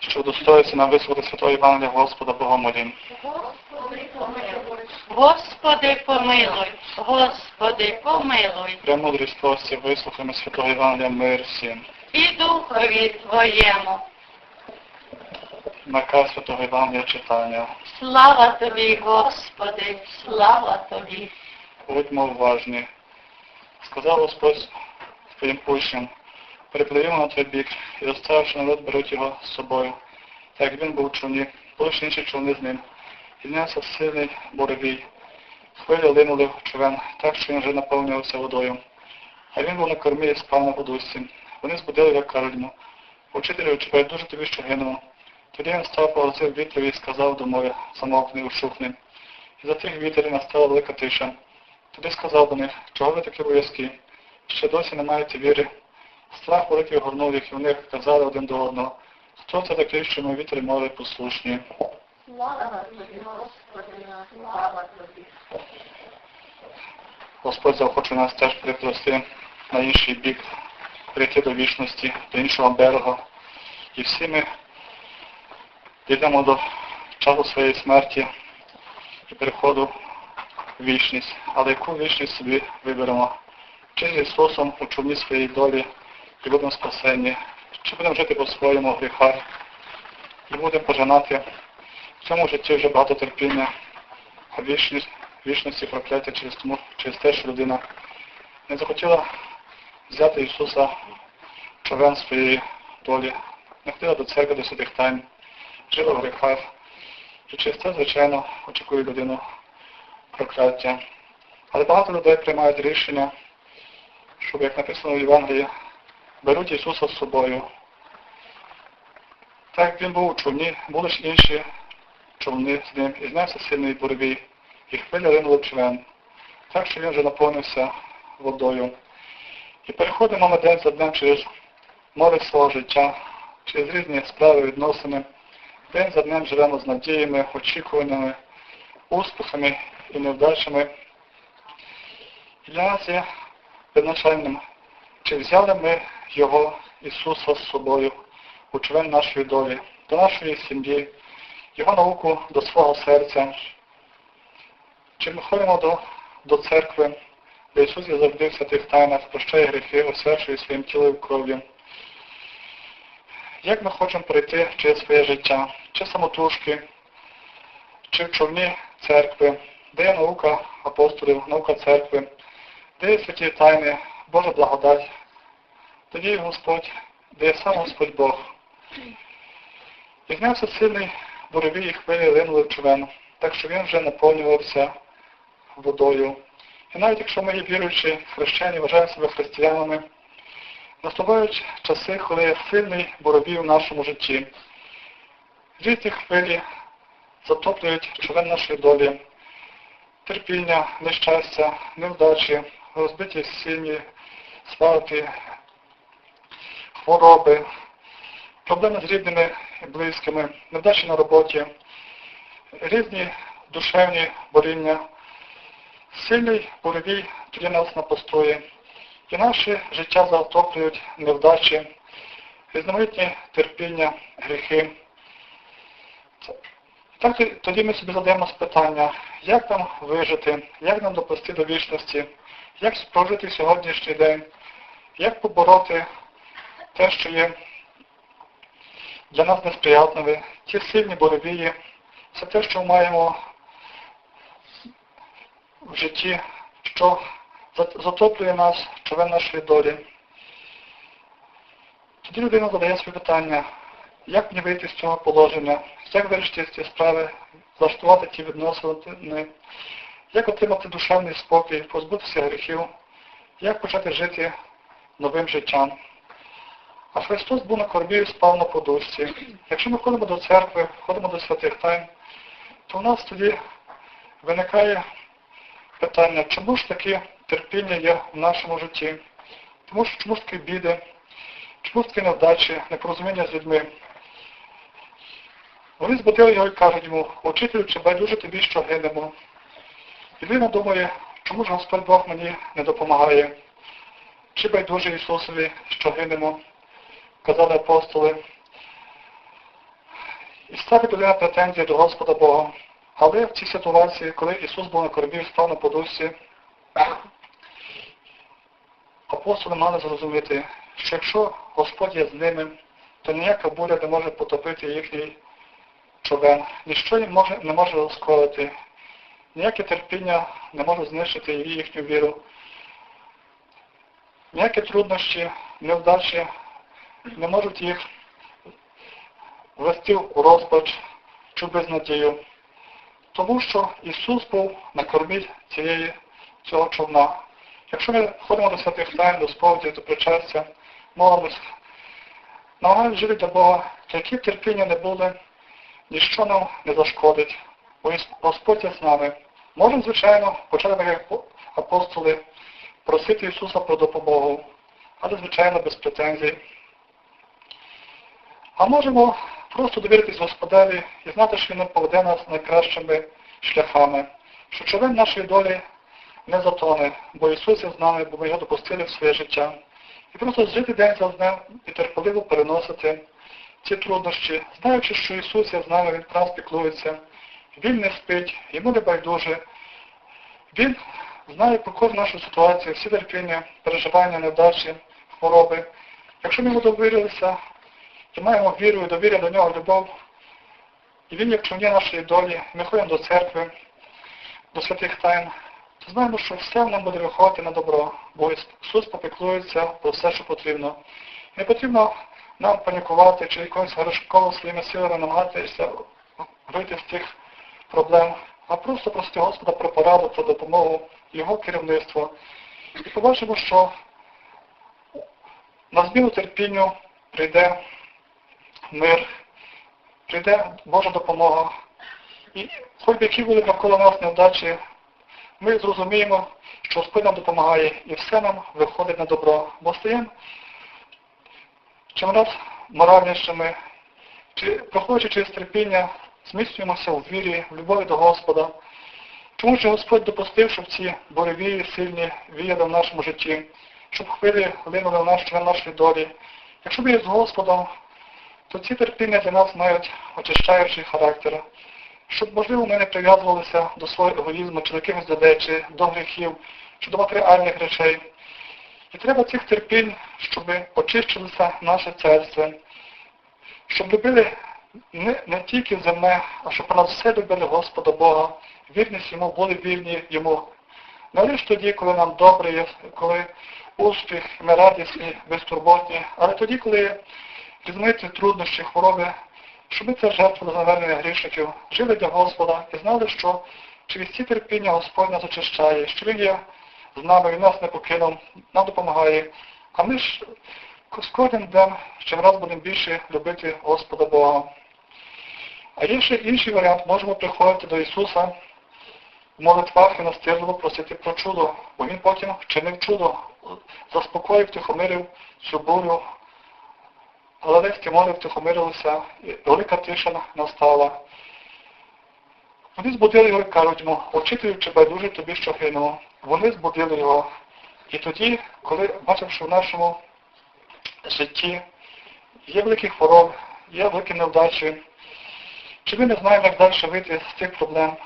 що удостоїться нам висловити Святого Євангелія Господа Бога молім. Господи, помилуй, Господи, помилуй, Премудрість Творця, вислухаємо Святого Євангелія мир всім. і духові Твоєму. Наказ Святого Євангелія читання. Слава Тобі, Господи, слава Тобі. Будьмо уважні. Сказав Господь своїм учням, перепливімо на той бік і розставивши народ, беруть його з собою. Так як він був у човні, ж інші човни з ним. І знявся сильний буревій. Хвилі линули в човен, так що він вже наповнювався водою. А він був на кормі і спав на водусі. Вони збудили його кажуть Учителю, чи байдуже тобі, що гинемо? Тоді він став погрозив вітрові і сказав до моря, замовкни, ушухни. І за тих вітрів настала велика тиша. Тоді сказав до них, чого ви такі боязкі? Ще досі не маєте віри. Страх великий огорнув їх, і вони казали один до одного. Хто це такий, що ми вітер і послушні? Господь захоче нас теж приплести на інший бік, прийти до вічності, до іншого берега. І всі ми дійдемо до часу своєї смерті і переходу в вічність. Але яку вічність собі виберемо? Чи з Ісусом у човні своєї долі і будемо спасені, чи будемо жити по своєму гріхах і будемо пожинати в цьому житті вже багато терпіння, а вічність, вічності прокляття через, тому, через те, що людина не захотіла взяти Ісуса човен своєї долі, не ходила до церкви, до святих тайн, жила в гріхах. І через це, звичайно, очікує людину прокляття. Але багато людей приймають рішення, щоб, як написано в Євангелії, беруть Ісуса з собою. Так як він був у човні, були ж інші човни з ним, і знявся сильний буревій, і хвиля ринула в човен, так що він вже наповнився водою. І переходимо ми день за днем через море свого життя, через різні справи, відносини. День за днем живемо з надіями, очікуваннями, успіхами і невдачами. І для нас є визначальним, чи взяли ми Його, Ісуса, з собою у човен нашої долі, до нашої сім'ї, Його науку до свого серця. Чи ми ходимо до, до церкви, де Ісус є завжди в святих тайнах, прощає гріхи, освячує своїм тілом кров'ю. Як ми хочемо пройти через своє життя, чи самотужки, чи в човні церкви, де є наука апостолів, наука церкви, де є святі тайни, Божа благодать, тоді Господь, де є сам Господь Бог. І знявся сильний буревій і хвилі линули в човен, так що він вже наповнювався водою. І навіть якщо ми є віруючі хрещені, вважаємо себе християнами, наступають часи, коли є сильний боровій в нашому житті. Різні хвилі затоплюють човен нашої долі, терпіння, нещастя, невдачі, розбиті сім'ї, сварки, хвороби, проблеми з рідними і близькими, невдачі на роботі, різні душевні боріння, сильний буревій тоді нас на постої. І наше життя затоплюють невдачі, різноманітні терпіння, гріхи. Так тоді ми собі задаємо питання, як нам вижити, як нам допусти до вічності, як прожити сьогоднішній день, як побороти те, що є для нас несприятливе, ті сильні боревії, все те, що ми маємо в житті, що затоплює нас човен нашої долі. Тоді людина задає собі питання, як мені вийти з цього положення, як вирішити ці справи, влаштувати ті відносини, як отримати душевний спокій, позбутися гріхів, як почати жити новим життям. А Христос був на кормі і спав на подушці. Якщо ми ходимо до церкви, ходимо до святих тайн, то в нас тоді виникає питання, чому ж таке терпіння є в нашому житті? Тому що чому ж такі біди, чому ж такі невдачі, непорозуміння з людьми? Вони збудили його і кажуть йому, учителю, чи байдуже тобі, що гинемо. І людина думає, чому ж Господь Бог мені не допомагає? Чи байдуже Ісусові, що гинемо? Казали апостоли, і ставить людина претензії до Господа Бога. Але в цій ситуації, коли Ісус був на кораблі, став на подушці, апостоли мали зрозуміти, що якщо Господь є з ними, то ніяка буря не може потопити їхній човен, ніщо їм може, не може розколити, ніяке терпіння не може знищити їхню віру, ніякі труднощі, невдачі не можуть їх ввести у розпач чи безнадію. Тому що Ісус був на кормі цієї, цього човна. Якщо ми ходимо до святих тайн, до сповіді, до причастя, молимось, намагаємось жити для Бога, то які терпіння не були, ніщо нам не зашкодить, бо Господь є з нами. Можемо, звичайно, почати як апостоли, просити Ісуса про допомогу, але, звичайно, без претензій. А можемо просто довіритись Господеві і знати, що Він поведе нас найкращими шляхами, що човен нашої долі не затоне, бо Ісус є з нами, бо ми його допустили в своє життя. І просто жити день за днем і терпеливо переносити ці труднощі, знаючи, що Ісус є з нами, Він про нас піклується, Він не спить, йому не байдуже. Він знає про кожну нашу ситуацію, всі терпіння, переживання, невдачі, хвороби. Якщо ми йому довірилися, і маємо віру і довір'я до нього, любов, і він як човні нашої долі, ми ходимо до церкви, до святих тайн, то знаємо, що все нам буде виходити на добро, бо Ісус попіклується про все, що потрібно. Не потрібно нам панікувати чи якось гарашково своїми силами намагатися вийти з цих проблем, а просто просити Господа про пораду, про допомогу, Його керівництво. І побачимо, що на зміну терпінню прийде мир, прийде Божа допомога. І хоч би які були навколо нас невдачі, ми зрозуміємо, що Господь нам допомагає і все нам виходить на добро. Бо стаємо чим раз моральнішими, чи проходячи через терпіння, зміцнюємося в вірі, в любові до Господа. Тому що Господь допустив, щоб ці буревії сильні віяли в нашому житті, щоб хвилі линули в наш член нашої долі. Якщо ми є з Господом, то ці терпіння для нас мають очищаючий характер. Щоб, можливо, ми не прив'язувалися до свого егоїзму, чи до якихось людей, до гріхів, чи до матеріальних речей. І треба цих терпінь, щоб очищилося наше серце, щоб любили не, не тільки земне, а щоб про нас все любили Господа Бога, вірність йому, були вірні йому. Не лише тоді, коли нам добре є, коли успіх, ми радісні, безтурботні, але тоді, коли різниці, труднощі, хвороби, щоб ми це жертву завернення грішників, жили для Господа і знали, що через ці терпіння Господь нас очищає, що Він є з нами, Він нас не покинув, нам допомагає. А ми ж з кожним днем чим раз будемо більше любити Господа Бога. А є ще інший варіант, можемо приходити до Ісуса в молитвах і настирливо просити про чудо, бо Він потім вчинив чудо, заспокоїв, тихомирив цю бурю, Галилейське море втихомирилося, і велика тиша настала. Вони збудили його і кажуть йому, учителю чи байдуже тобі, що гинуло. Вони збудили його. І тоді, коли бачив, що в нашому житті є великі хвороби, є великі невдачі, чи ми не знаємо, як далі вийти з цих проблем,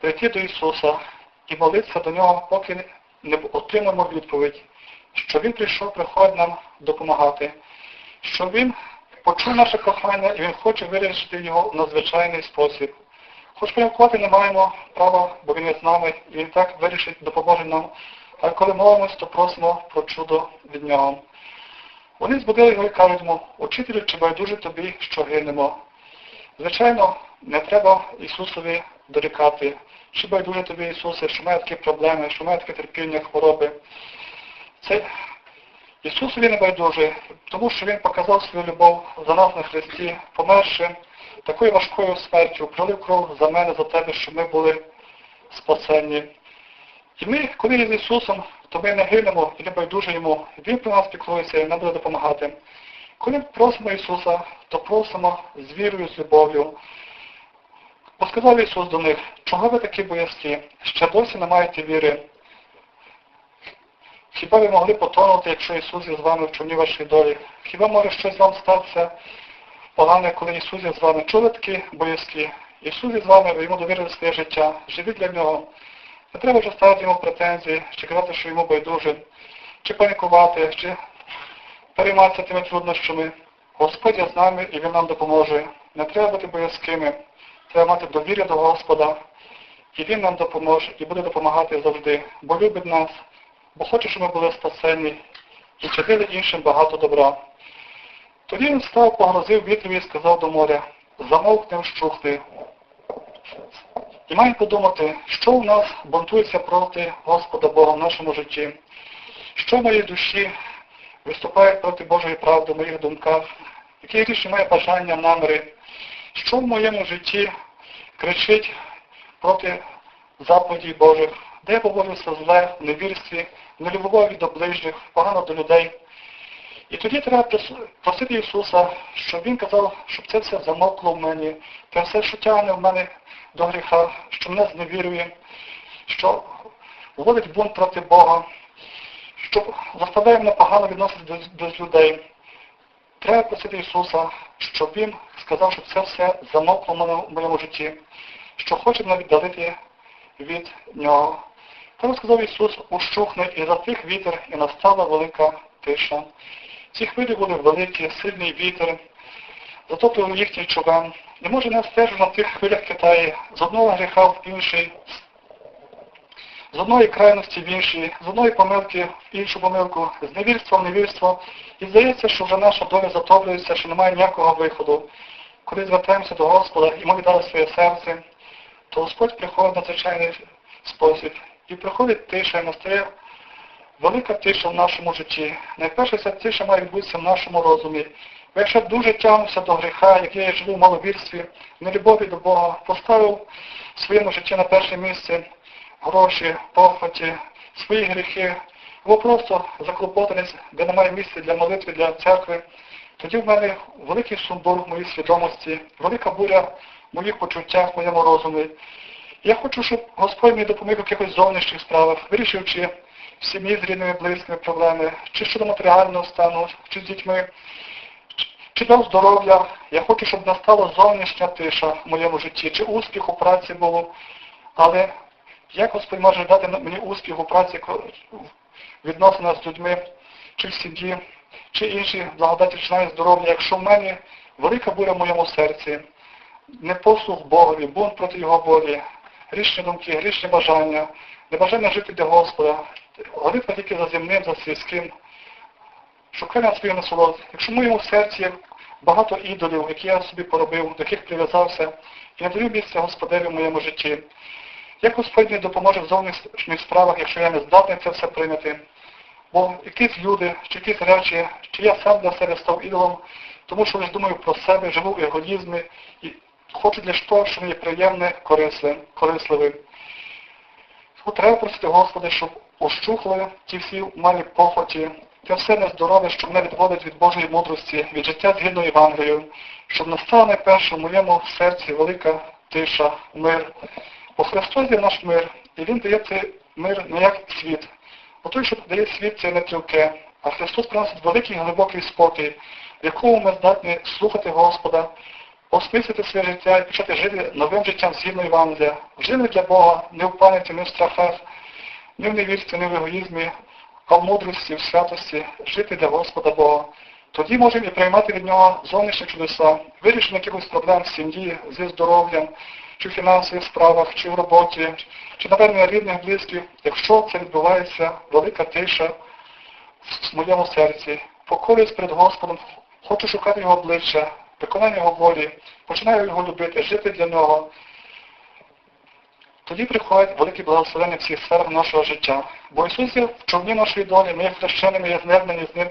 прийти до Ісуса і молитися до Нього, поки не отримаємо відповідь, що Він прийшов, приходить нам допомагати що він почув наше кохання і він хоче вирішити його в надзвичайний спосіб. Хоч прямувати не маємо права, бо він є з нами, і він так вирішить, допоможе нам. Але коли молимось, то просимо про чудо від нього. Вони збудили його і кажуть йому, учителю, чи байдуже тобі, що гинемо. Звичайно, не треба Ісусові дорікати, чи байдуже тобі, Ісусе, що має такі проблеми, що має таке терпіння, хвороби. Це Ісусові не байдуже, тому що Він показав свою любов за нас на Христі, померши такою важкою смертю, пролив кров за мене, за тебе, щоб ми були спасенні. І ми, коли є з Ісусом, то ми не гинемо і не байдуже Йому. Він про нас піклується і нам буде допомагати. Коли просимо Ісуса, то просимо з вірою, з любов'ю. Бо сказав Ісус до них, чого ви такі боязкі? Ще досі не маєте віри. Хіба ви могли потонути, якщо Ісус є з вами в човні вашої долі? Хіба може щось вам статися погане, коли Ісус з вами? Чули такі боязкі? Ісус є з вами, ви йому довірили своє життя, живіть для нього. Не треба вже ставити йому претензії, чи казати, що йому байдуже, чи панікувати, чи перейматися тими труднощами. Господь є з нами і Він нам допоможе. Не треба бути боязкими. Треба мати довір'я до Господа. І Він нам допоможе і буде допомагати завжди, бо любить нас, бо хоче, щоб ми були спасені і чинили іншим багато добра. Тоді він став, погрозив вітрові і сказав до моря, замовкни вщухти. І маємо подумати, що в нас бунтується проти Господа Бога в нашому житті, що в моїй душі виступає проти Божої правди в моїх думках, які рішення моє бажання, наміри, що в моєму житті кричить проти заповідей Божих, де я поводжуся зле, в невірстві, в нелюбові до ближніх, погано до людей. І тоді треба просити Ісуса, щоб Він казав, щоб це все замовкло в мені, те все, що тягне в мене до гріха, що мене зневірює, що вводить бунт проти Бога, що заставляє мене погано відноситися до, людей. Треба просити Ісуса, щоб Він сказав, щоб це все мене в моєму житті, що хоче мене віддалити від Нього. Тому сказав Ісус, ущухне і затих вітер, і настала велика тиша. Ці хвилі були великі, сильний вітер, затоплював їхній човен. І може не стежу на тих хвилях Китаї, з одного гріха в інший, з одної крайності в іншій, з одної помилки в іншу помилку, з невірства в невірство. І здається, що вже наша доля затоплюється, що немає ніякого виходу. Коли звертаємося до Господа і ми віддали своє серце, то Господь приходить на звичайний спосіб. І приходить тиша, і настає велика тиша в нашому житті. Найперше ця тиша має відбутися в нашому розумі. Бо якщо дуже тягнувся до гріха, як я живу в маловірстві, нелюбові до Бога, поставив в своєму житті на перше місце гроші, похоті, свої гріхи, або просто заклопотаність, де немає місця для молитви, для церкви, тоді в мене великий сумбур в моїй свідомості, велика буря в моїх почуттях, в моєму розумі. Я хочу, щоб Господь мені допоміг в якихось зовнішніх справах, вирішив, чи в сім'ї з рідними близькими проблеми, чи щодо матеріального стану, чи з дітьми, чи дав здоров'я. Я хочу, щоб настала зовнішня тиша в моєму житті, чи успіх у праці було. Але як Господь може дати мені успіх у праці в відносинах з людьми, чи в сім'ї, чи інші благодаті починає здоров'я, якщо в мене велика буря в моєму серці, непослух Богові, бунт проти Його волі, грішні думки, грішні бажання, небажання жити для Господа, молитва тільки за земним, за світським, шукання своєї насолоди. Якщо в моєму серці багато ідолів, які я собі поробив, до яких прив'язався, і не даю місця Господеві в моєму житті, як Господь мені допоможе в зовнішніх справах, якщо я не здатний це все прийняти? Бо якісь люди, чи якісь речі, чи я сам для себе став ідолом, тому що лише думаю про себе, живу в егоїзмі хочу для того, що мені приємне. Тому треба просити Господи, щоб ощухли ті всі малі похоті, те все нездорове, що мене відводить від Божої мудрості, від життя згідно Євангелію, щоб настала найперше в моєму серці велика тиша, мир. Бо Христос є наш мир, і Він дає цей мир не як світ. Бо той, що дає світ, це не тривке, а Христос приносить великий глибокий спокій, в якому ми здатні слухати Господа, осмислити своє життя і почати жити новим життям згідно Євангелія. Жили для Бога, не в паніці, не в страхах, не в невірстві, не в егоїзмі, а в мудрості, в святості, жити для Господа Бога. Тоді можемо і приймати від нього зовнішні чудеса, вирішення якихось проблем в сім'ї, зі здоров'ям, чи в фінансових справах, чи в роботі, чи навернення рідних, близьких, якщо це відбувається велика тиша в моєму серці, покорюсь перед Господом, хочу шукати Його обличчя, виконання Його волі, починаю його любити, жити для нього. Тоді приходять великі благословення всіх сферах нашого життя. Бо Ісус є в човні нашої долі, ми є хрещеними, є знернені з ним.